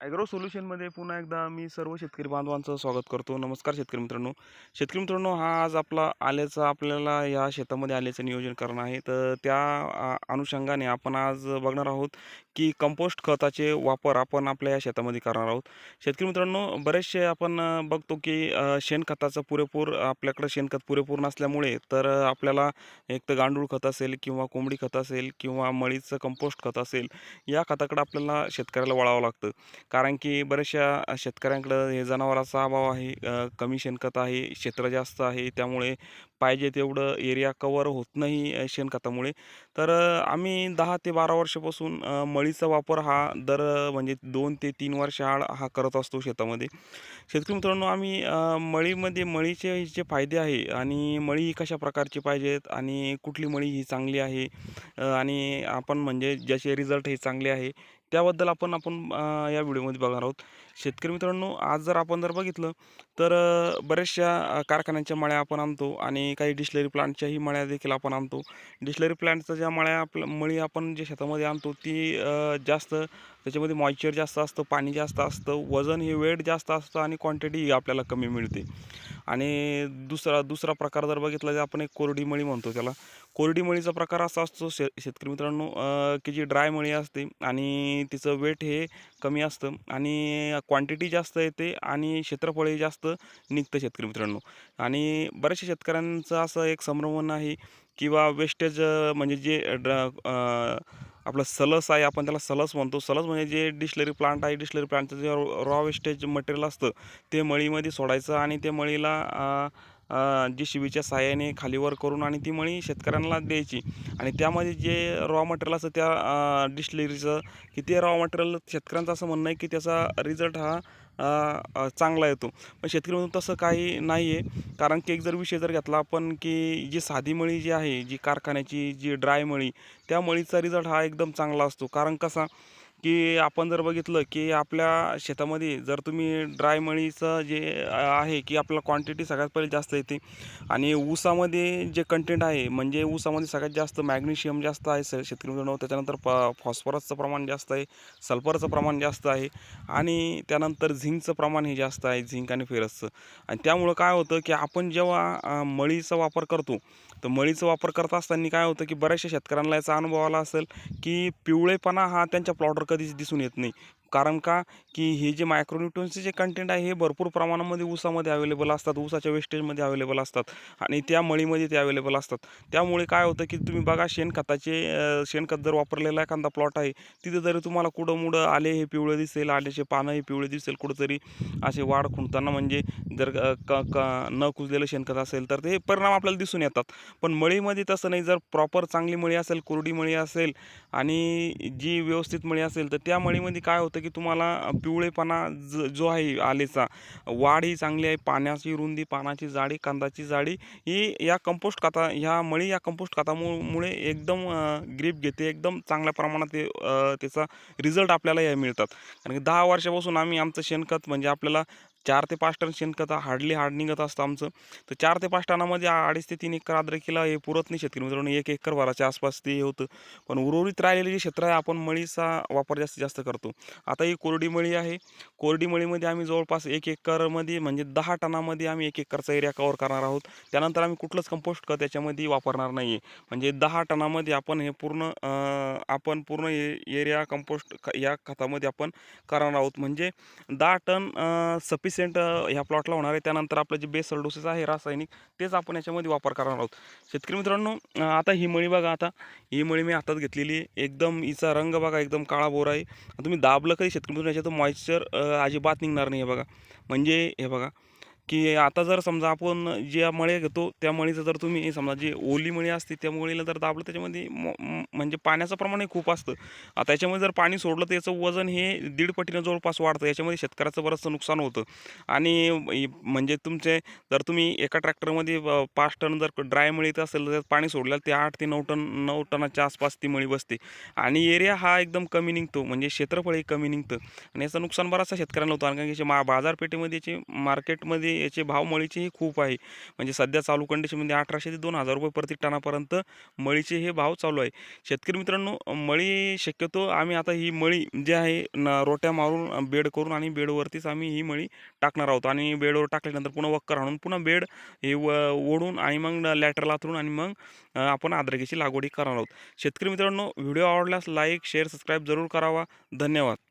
Agro सोल्युशनमध्ये पुन्हा एकदा मी सर्व शेतकरी बांधवांचं स्वागत करतो. नमस्कार शेतकरी मित्रांनो. शेतकरी मित्रांनो हा आज आपला आल्याचा आपल्याला या शेतामध्ये आल्याचं नियोजन करणं आहे. तर त्या अनुषंगाने आपण आज बघणार आहोत की कंपोस्ट खताचे वापर आपण आपल्या या शेतामध्ये करणार आहोत. शेतकरी मित्रांनो बरेचसे आपण बघतो की शेणखताचं पुरेपूर आपल्याकडं शेणखत पुरेपूर नसल्यामुळे तर आपल्याला एक तर गांडूळ खत असेल किंवा कोंबडी खत असेल किंवा मळीचं कंपोस्ट खत असेल या खताकडं आपल्याला शेतकऱ्याला वळावं लागतं. कारण की बऱ्याचशा शेतकऱ्यांकडं हे जनावराचा अभाव आहे कमी शेणखत आहे क्षेत्र जास्त आहे त्यामुळे पाहिजे तेवढं एरिया कवर होत नाही शेणखतामुळे. तर आम्ही दहा ते बारा वर्षापासून मळीचा वापर हा दर म्हणजे दोन ते तीन वर्ष आड हा करत असतो शेतामध्ये. शेतकरी मित्रांनो आम्ही मळीमध्ये मळीचे जे फायदे आहे आणि मळी ही कशा प्रकारची पाहिजेत आणि कुठली मळी ही चांगली आहे आणि आपण म्हणजे ज्याचे रिझल्ट हे चांगले आहे त्याबद्दल आपण आपण या व्हिडिओमध्ये बघणार आहोत. शेतकरी मित्रांनो आज जर आपण जर बघितलं तर बऱ्याचशा कारखान्यांच्या मळ्या आपण आणतो आणि काही डिशलरी प्लांटच्याही मळ्या देखील आपण आणतो. डिशलरी प्लांटच्या ज्या मळ्या आपल्या मळी आपण जे शेतामध्ये आणतो ती जास्त त्याच्यामध्ये मॉइश्चर जास्त असतं पाणी जास्त असतं वजन हे वेट जास्त असतं आणि क्वांटिटी आपल्याला कमी मिळते. आणि दुसरा दुसरा प्रकार जर बघितला तर आपण एक कोरडी मळी म्हणतो त्याला. कोरडी मळीचा प्रकार असा असतो शे शेतकरी मित्रांनो की जी ड्राय मळी असते आणि तिचं वेट हे कमी असतं आणि क्वांटिटी जास्त येते आणि क्षेत्रफळही जास्त निघतं शेतकरी मित्रांनो. आणि बऱ्याचशा शेतकऱ्यांचं असं एक संभ्रमण आहे किंवा वेस्टेज म्हणजे जे ड्र आपलं सलस आहे आपण त्याला सलस म्हणतो. सलस म्हणजे जे डिशलरी प्लांट आहे डिशलरी प्लांटचं जे रॉ वेस्टेज मटेरियल असतं ते मळीमध्ये सोडायचं आणि ते मळीला जी शिवीच्या साहाय्याने खालीवर करून आणि ती मळी शेतकऱ्यांना द्यायची. आणि त्यामध्ये जे रॉ मटेरियल असतं त्या डिस्लरीचं की ते रॉ मटेरियल शेतकऱ्यांचं असं म्हणणं आहे की त्याचा रिझल्ट हा चांगला येतो. पण शेतकरी म्हणून तसं काही नाही आहे कारण की एक जर विषय जर घेतला आपण की जी साधी मळी जी आहे जी कारखान्याची जी ड्राय मळी त्या मळीचा रिझल्ट हा एकदम चांगला असतो. कारण कसा की आपण जर बघितलं की आपल्या शेतामध्ये जर तुम्ही ड्राय मळीचं जे आहे की आपल्याला क्वांटिटी सगळ्यात पहिले जास्त येते. आणि ऊसामध्ये जे कंटेंट आहे म्हणजे ऊसामध्ये सगळ्यात जास्त मॅग्नेशियम जास्त आहे स शेतकरी मित्रांनो. त्याच्यानंतर प फॉस्फरसचं प्रमाण जास्त आहे सल्फरचं प्रमाण जास्त आहे. आणि त्यानंतर झिंकचं प्रमाण हे जास्त आहे झिंक आणि फेरसचं आणि त्यामुळं काय होतं की आपण जेव्हा मळीचा वापर करतो तर मळीचा वापर करत असताना काय होतं की बऱ्याचशा शेतकऱ्यांना याचा अनुभव आला असेल की पिवळेपणा हा त्यांच्या प्लॉटवर कधीच दिसून येत नाही. कारण का? की हे जे मायक्रोन्यूट्रन्सचे जे कंटेंट आहे हे भरपूर प्रमाणामध्ये ऊसामध्ये अवेलेबल असतात ऊसाच्या वेस्टेजमध्ये अवेलेबल असतात आणि त्या मळीमध्ये ते अवेलेबल असतात. त्यामुळे काय होतं की तुम्ही बघा शेणखताचे शेणखत जर वापरलेला एखादा प्लॉट आहे तिथे जरी तुम्हाला कुठं मुडं आले हे पिवळे दिसेल आल्याचे पानं हे पिवळे दिसेल कुठंतरी असे वाढ खुंटताना म्हणजे जर क क न कुजलेलं शेणखत असेल तर ते परिणाम आपल्याला दिसून येतात. पण मळीमध्ये तसं नाही. जर प्रॉपर चांगली मळी असेल कोरडी मळी असेल आणि जी व्यवस्थित मळी असेल तर त्या मळीमध्ये काय होतं की तुम्हाला पिवळेपणा ज जो आहे आलेचा वाढ ही चांगली आहे पाण्याची रुंदी पानाची जाडी कांदाची जाडी ही या कंपोस्ट खता ह्या मळी या कंपोस्ट खतामु एकदम ग्रीप घेते एकदम चांगल्या प्रमाणात ते त्याचा रिझल्ट आपल्याला या मिळतात. कारण की दहा वर्षापासून आम्ही आमचं शेणखत म्हणजे आपल्याला चार ते पाच टन शेणखत हार्डली हार्ड निघत असतं आमचं. तर चार ते पाच टनामध्ये अडीच ते तीन एकर आद्रकीला हे पुरत नाही शेतकरी मित्रांनो. एक एकर भराच्या आसपास ते हे होतं. पण उर्वरित राहिलेले जे क्षेत्र आहे आपण मळीचा वापर जास्तीत जास्त करतो. आता ही कोरडी मळी आहे. कोरडी मळीमध्ये आम्ही जवळपास एक एकरमध्ये म्हणजे दहा टनामध्ये आम्ही एक एकरचा एरिया कव्हर करणार आहोत. त्यानंतर आम्ही कुठलंच कंपोस्ट खत त्याच्यामध्ये वापरणार नाही आहे म्हणजे दहा टनामध्ये आपण हे पूर्ण आपण पूर्ण एरिया कंपोस्ट ख या खतामध्ये आपण करणार आहोत. म्हणजे दहा टन सफिशियंट ह्या प्लॉटला होणार आहे. त्यानंतर आपलं जे बेसल डोसेस आहे रासायनिक तेच आपण याच्यामध्ये वापर करणार आहोत. शेतकरी मित्रांनो आता ही मळी बघा आता. ही मळी मी हातात घेतलेली आहे. एकदम हिचा रंग बघा एकदम काळा बोरा आहे. तुम्ही दाबलं कधी शेतकरी मित्रांनो याच्यातून मॉइश्चर अजिबात निघणार नाही हे बघा. म्हणजे हे बघा की आता जर समजा आपण ज्या मळ्या घेतो त्या मळीचं जर तुम्ही समजा जे ओली मळी असते त्या मळीला जर दाबलं त्याच्यामध्ये म- म्हणजे पाण्याचं प्रमाणही खूप असतं. आता याच्यामध्ये जर पाणी सोडलं तर याचं वजन हे दीड पटीनं जवळपास वाढतं. याच्यामध्ये शेतकऱ्याचं बरंचसं नुकसान होतं. आणि म्हणजे तुमचे जर तुम्ही एका ट्रॅक्टरमध्ये पाच टन जर ड्राय मळीत असेल तर पाणी सोडलं ते आठ ते नऊ टन नऊ टनाच्या आसपास ती मळी बसते. आणि एरिया हा एकदम कमी निघतो. म्हणजे क्षेत्रफळ हे कमी निघतं. आणि याचं नुकसान बराचसा शेतकऱ्यांना होतं. कारण की मा बाजारपेठेमध्ये जे मार्केटमध्ये याचे भाव मळीचेही खूप आहे. म्हणजे सध्या चालू कंडिशनमध्ये अठराशे ते दोन हजार रुपये प्रति टनापर्यंत मळीचे हे भाव चालू आहे. शेतकरी मित्रांनो मळी शक्यतो आम्ही आता ही मळी जे आहे न रोट्या मारून बेड करून आणि बेडवरतीच आम्ही ही मळी टाकणार आहोत. आणि बेडवर टाकल्यानंतर पुन्हा वक्कर आणून पुन्हा बेड हे व ओढून आणि मग लॅटर लाथरून आणि मग आपण अद्रकीची लागवडी करणार आहोत. शेतकरी मित्रांनो व्हिडिओ आवडल्यास लाईक शेअर सबस्क्राईब जरूर करावा. धन्यवाद.